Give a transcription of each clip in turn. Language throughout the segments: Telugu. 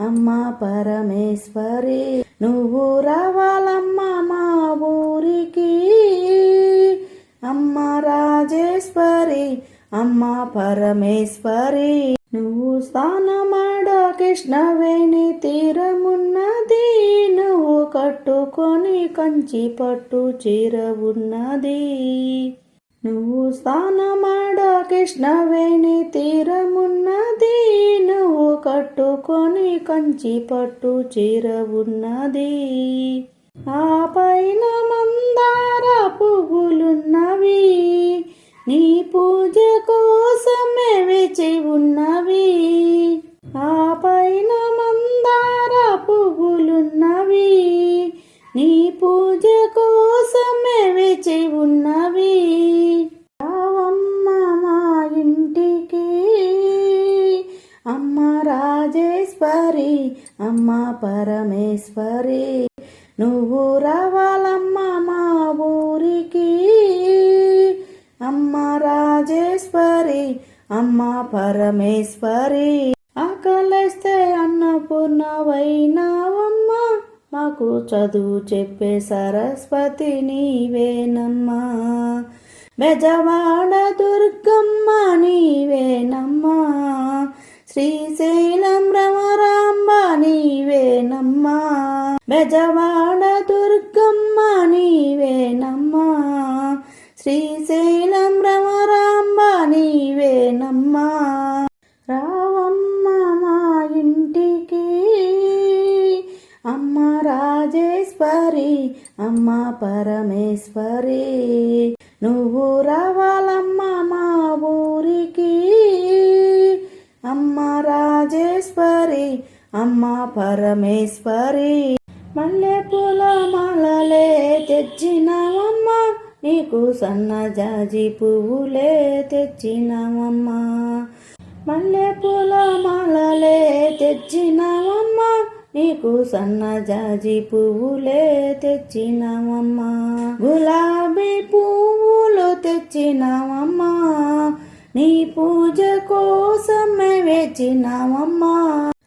అమ్మా పరమేశ్వరి నువ్వు రావాలమ్మా మా ఊరికి. అమ్మ రాజేశ్వరి అమ్మ పరమేశ్వరి నువ్వు స్నానమాడ కృష్ణవేణి తీరమున్నది. నువ్వు కట్టుకొని కంచి పట్టు చీర ఉన్నది. నువ్వు స్నానమాడ కృష్ణవేణి తీరమున్నది. నువ్వు కట్టుకొని కంచి పట్టు చీర ఉన్నది. ఆ పైన మందార పువ్వులున్నవి. నీ పూజ కోసమే వేచి ఉన్నవి అమ్మా పరమేశ్వరి నువ్వు రావాలమ్మా మా ఊరికి. అమ్మ రాజేశ్వరి అమ్మ పరమేశ్వరి ఆకలిస్తే అన్నపూర్ణవైనావమ్మా. మాకు చదువు చెప్పే సరస్వతి నీవేనమ్మా. బెజవాడ దుర్గమ్మ నీవేనమ్మా. శ్రీశైలం రమ నీవేనమ్మా బెజవాడ దుర్గమ్మ నీవేనమ్మా. శ్రీశైలం రమరాంబ నీవేనమ్మా. రావమ్మ మా ఇంటికి. అమ్మ రాజేశ్వరి అమ్మ పరమేశ్వరి. నువ్వు రావాలమ్మ అమ్మ పరమేశ్వరి మల్లెపూల మాలలే తెచ్చినావమ్మా. నీకు సన్నజాజి పువ్వులే తెచ్చినావమ్మా. మల్లెపూల మాలలే తెచ్చినావమ్మా. నీకు సన్నజాజి పువ్వులే తెచ్చినావమ్మా. గులాబీ పువ్వులు తెచ్చినావమ్మా. నీ పూజ కోసమే వేచినావమ్మా.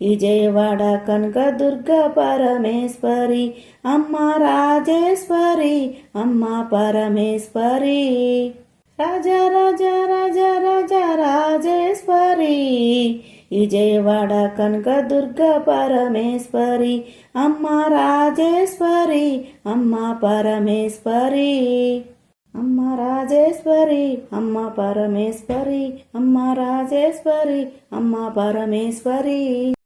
విజయవాడ కనక దుర్గ పరమేశ్వరి అమ్మ రాజేశ్వరి అమ్మ పరమేశ్వరి. రాజ రాజ రాజ రాజ రాజేశ్వరి విజయవాడ కనక దుర్గ పరమేశ్వరి అమ్మ రాజేశ్వరి అమ్మ పరమేశ్వరి. అమ్మ రాజేశ్వరి అమ్మ పరమేశ్వరి అమ్మ రాజేశ్వరి అమ్మ పరమేశ్వరి.